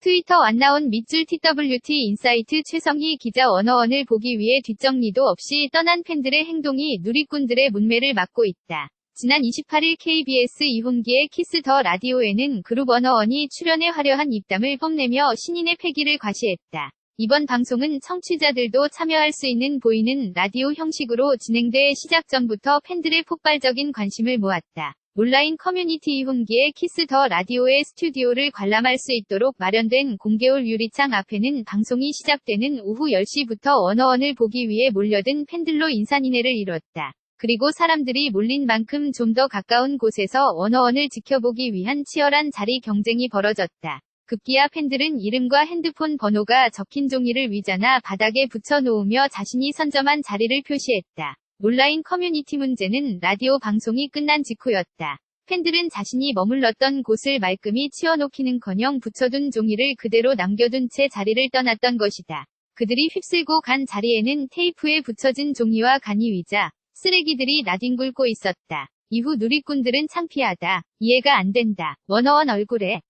트위터 안 나온 밑줄 TWT 인사이트 최성희 기자 원어원을 보기 위해 뒷정리도 없이 떠난 팬들의 행동이 누리꾼들의 문매를 막고 있다. 지난 28일 KBS 이훈기의 키스 더 라디오에는 그룹 원어원이 출연해 화려한 입담을 뽐내며 신인의 패기를 과시했다. 이번 방송은 청취자들도 참여할 수 있는 보이는 라디오 형식으로 진행돼 시작 전부터 팬들의 폭발적인 관심을 모았다. 온라인 커뮤니티 이훈기의 키스 더 라디오의 스튜디오를 관람할 수 있도록 마련된 공개홀 유리창 앞에는 방송이 시작되는 오후 10시부터 원어원을 보기 위해 몰려든 팬들로 인산인해를 이뤘다. 그리고 사람들이 몰린 만큼 좀 더 가까운 곳에서 원어원을 지켜보기 위한 치열한 자리 경쟁이 벌어졌다. 급기야 팬들은 이름과 핸드폰 번호가 적힌 종이를 위자나 바닥에 붙여놓으며 자신이 선점한 자리를 표시했다. 온라인 커뮤니티 문제는 라디오 방송이 끝난 직후였다. 팬들은 자신이 머물렀던 곳을 말끔히 치워놓기는커녕 붙여둔 종이를 그대로 남겨둔 채 자리를 떠났던 것이다. 그들이 휩쓸고 간 자리에는 테이프에 붙여진 종이와 간이 위자, 쓰레기들이 나뒹굴고 있었다. 이후 누리꾼들은 창피하다. 이해가 안 된다. 원어원 얼굴에